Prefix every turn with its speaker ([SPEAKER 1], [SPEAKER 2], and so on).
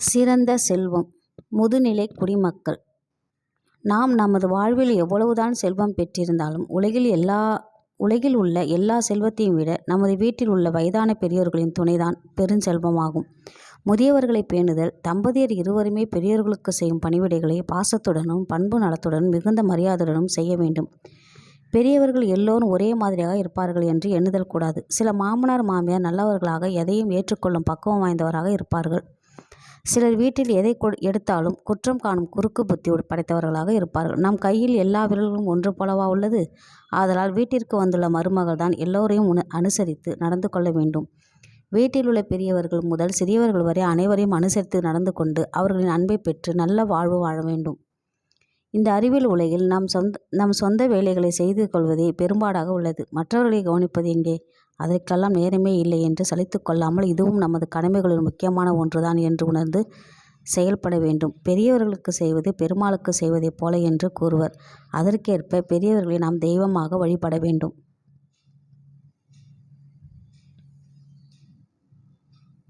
[SPEAKER 1] சிறந்த செல்வம் முதுநிலை குடிமக்கள். நாம் நமது வாழ்வில் எவ்வளவுதான் செல்வம் பெற்றிருந்தாலும் உலகில் எல்லா உலகில் உள்ள எல்லா செல்வத்தையும் விட நமது வீட்டில் உள்ள வயதான பெரியோர்களின் துணைதான் பெருஞ்செல்வமாகும். முதியவர்களை பேணுதல் தம்பதியர் இருவருமே பெரியோர்களுக்கு செய்யும் பணிவிடைகளை பாசத்துடனும் பண்பு நலத்துடனும் மிகுந்த மரியாதையுடனும் செய்ய வேண்டும். பெரியவர்கள் எல்லோரும் ஒரே மாதிரியாக இருப்பார்கள் என்று எண்ணுதல் கூடாது. சில மாமனார் மாமியார் நல்லவர்களாக எதையும் ஏற்றுக்கொள்ளும் பக்குவம் வாய்ந்தவராக இருப்பார்கள். சிலர் வீட்டில் எதை எடுத்தாலும் குற்றம் காணும் குறுக்கு புத்தி படைத்தவர்களாக இருப்பார்கள். நம் கையில் எல்லா விரல்களும் ஒன்று போலவா உள்ளது? ஆதலால் வீட்டிற்கு வந்துள்ள மருமகள் தான் எல்லோரையும் அனுசரித்து நடந்து கொள்ள வேண்டும். வீட்டில் உள்ள பெரியவர்கள் முதல் சிறியவர்கள் வரை அனைவரையும் அனுசரித்து நடந்து கொண்டு அவர்களின் அன்பை பெற்று நல்ல வாழ்வு வாழ வேண்டும். இந்த அறிவியல் உலகில் நாம் சொந்த நம் சொந்த வேலைகளை செய்து கொள்வதே பெரும்பாடாக உள்ளது. மற்றவர்களை கவனிப்பது எங்கே? அதற்கெல்லாம் நேரமே இல்லை என்று சலித்து கொள்ளாமல் இதுவும் நமது கடமைகளில் முக்கியமான ஒன்றுதான் என்று உணர்ந்து செயல்பட வேண்டும். பெரியவர்களுக்கு செய்வது பெருமாளுக்கு செய்வதைப் போல என்று கூறுவர். அதற்கேற்ப பெரியவர்களை நாம் தெய்வமாக வழிபட வேண்டும்.